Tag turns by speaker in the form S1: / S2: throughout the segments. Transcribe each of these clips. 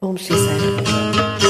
S1: Vamos cessar.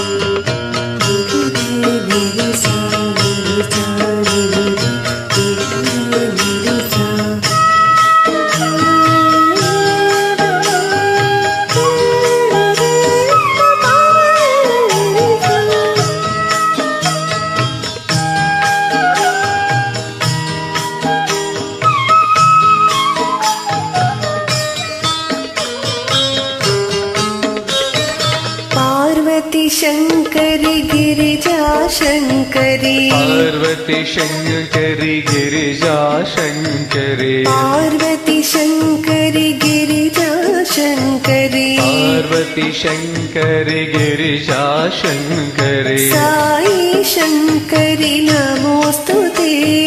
S1: Shri Sai Parvati Shankari Girija Shankari.
S2: Parvati Shankari Girija Shankari.
S1: Parvati Shankari Girija Shankari.
S2: Parvati Shankari Girija Shankari.
S1: Sai Shankari నమోస్తుతే.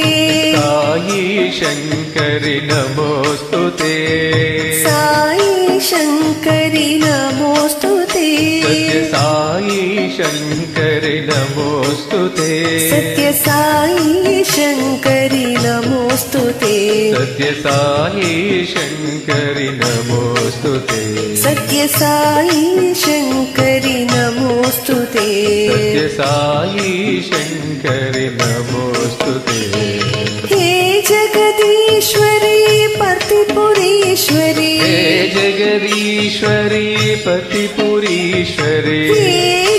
S2: సాయి శంకరి నమోస్తుతే.
S1: సాయి శంకరి నమోస్తుతే
S2: సత్య సాయి శంకరి నమోస్తుతే.
S1: సత్య సాయి శంకరి నమోస్తుతే.
S2: సత్య సాయి శంకరి నమోస్తుతే.
S1: సత్య సాయి శంకరి నమోస్తుతే.
S2: సత్య సాయి శంకరి నమోస్తుతే.
S1: హే జగదీశ్వరి పతిపురీశ్వరి
S2: హే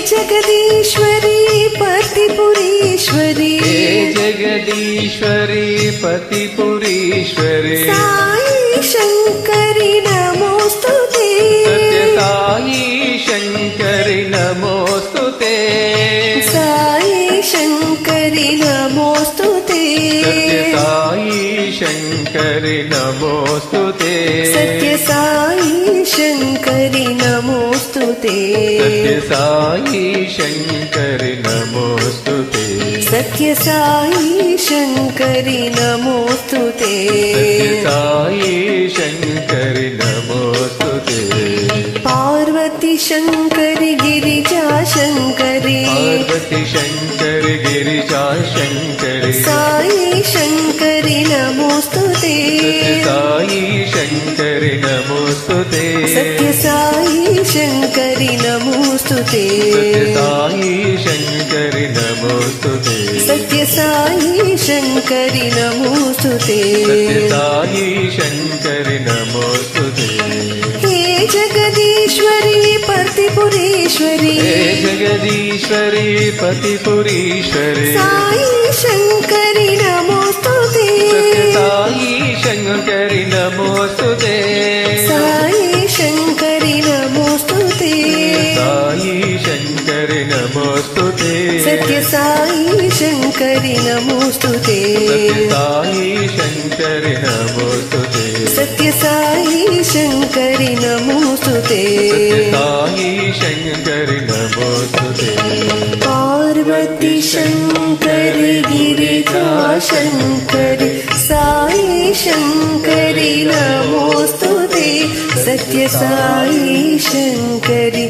S2: జగదీశ్వరి పతిపురీశ్వరి
S1: హే జగదీశ్వరి పతిపురీశ్వరి
S2: హే జగదీశ్వరి పతిపురీశ్వరి
S1: సాయి శంకరి నమోస్తుతే
S2: సత్య సాయి శంకరి నమోస్తుతే
S1: సాయి శంకరి నమోస్తుతే
S2: సత్య సాయి శంకరి నమోస్తుతే
S1: సత్య సాయి శంకరి నమోస్తుతే.
S2: సత్య సాయి శంకరి నమోస్తుతే.
S1: సత్య సాయి శంకరి నమోస్తుతే.
S2: సత్య సాయి శంకరి నమోస్తుతే.
S1: పార్వతి శంకరి గిరిజా శంకరి.
S2: పార్వతి శంకరి
S1: నమోస్తుతే
S2: సత్య సాయి శంకరి నమోస్తుతే.
S1: సాయి శంకరి నమోస్తుతే.
S2: సత్య సాయి శంకరి నమోస్తుతే.
S1: సాయి శంకరి నమోస్తుతే. హే జగదీశ్వరి పతిపురేశ్వరి.
S2: హే జగదీశ్వరి పతిపురీశ్వరి.
S1: సాయి శంకరి నమోస్తుతే.
S2: సాయి శంకరి నమోస్తుతే.
S1: నమోస్తుతే సత్య సాయి శంకరి నమోస్తుతే.
S2: సాయి శంకరి నమోస్తుతే.
S1: సత్య సాయి శంకరి నమోస్తుతే.
S2: సాయి శంకరి నమోస్తుతే.
S1: పార్వతి శంకరి గిరిజా శంకరి సాయి శంకరి నమోస్తుతే. సత్య సాయి శంకరి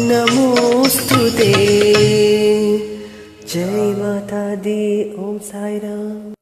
S1: नमोऽस्तु ते। जय माता दी ॐ सायि